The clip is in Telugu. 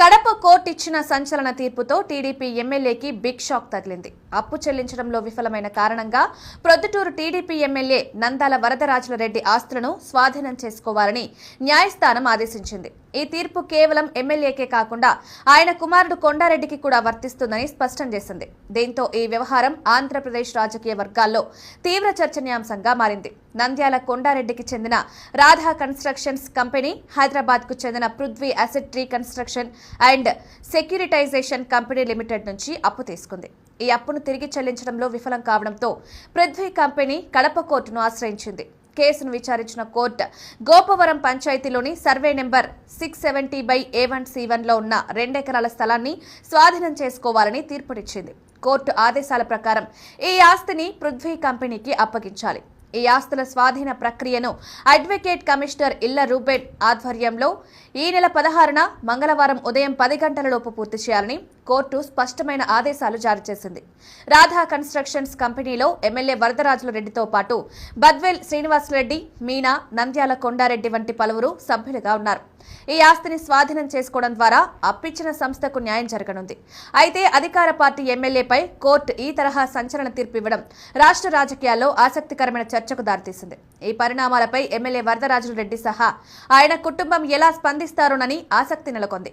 కడప కోర్టు ఇచ్చిన సంచలన తీర్పుతో టీడీపీ ఎమ్మెల్యేకి బిగ్ షాక్ తగిలింది. అప్పు చెల్లించడంలో విఫలమైన కారణంగా ప్రొద్దుటూరు టీడీపీ ఎమ్మెల్యే నందాల వరదరాజుల రెడ్డి ఆస్తులను స్వాధీనం చేసుకోవాలని న్యాయస్థానం ఆదేశించింది. ఈ తీర్పు కేవలం ఎమ్మెల్యేకే కాకుండా ఆయన కుమారుడు కొండారెడ్డికి కూడా వర్తిస్తుందని స్పష్టం చేసింది. దీంతో ఈ వ్యవహారం ఆంధ్రప్రదేశ్ రాజకీయ వర్గాల్లో తీవ్ర చర్చనీయాంశంగా మారింది. నంద్యాల కొండారెడ్డికి చెందిన రాధా కన్స్ట్రక్షన్స్ కంపెనీ హైదరాబాద్కు చెందిన Prithvi asset reconstruction and securitization company limited నుంచి అప్పు తీసుకుంది. ఈ అప్పును తిరిగి చెల్లించడంలో విఫలం కావడంతో పృథ్వీ కంపెనీ కడప కోర్టును ఆశ్రయించింది. కేసును విచారించిన court. Gopavaram పంచాయతీలోని survey number six seventy by A one C వన్లో ఉన్న రెండెకరాల స్థలాన్ని స్వాధీనం చేసుకోవాలని తీర్పునిచ్చింది. కోర్టు ఆదేశాల ప్రకారం ఈ ఆస్తిని పృథ్వీ కంపెనీకి అప్పగించాలి. ఈ ఆస్తుల స్వాధీన ప్రక్రియను అడ్వకేట్ కమిషనర్ ఇల్ల రూబెన్ ఆధ్వర్యంలో ఈ నెల పదహారున మంగళవారం ఉదయం పది గంటలలోపు పూర్తి చేయాలని కోర్టు స్పష్టమైన ఆదేశాలు జారీ చేసింది. రాధా కన్స్ట్రక్షన్స్ కంపెనీలో ఎమ్మెల్యే వరదరాజుల రెడ్డితో పాటు బద్వేల్ శ్రీనివాసరెడ్డి మీనా నంద్యాల కొండారెడ్డి వంటి పలువురు సభ్యులుగా ఉన్నారు. ఈ ఆస్తిని స్వాధీనం చేసుకోవడం ద్వారా అప్పిచ్చిన సంస్థకు న్యాయం జరగనుంది. అయితే అధికార పార్టీ ఎమ్మెల్యేపై కోర్టు ఈ తరహా సంచలన తీర్పు ఇవ్వడం రాష్ట్ర రాజకీయాల్లో ఆసక్తికరమైన చర్చకు దారితీసింది. ఈ పరిణామాలపై ఎమ్మెల్యే వరదరాజుల రెడ్డి సహా ఆయన కుటుంబం ఎలా స్పందిస్తారోనని ఆసక్తి నెలకొంది.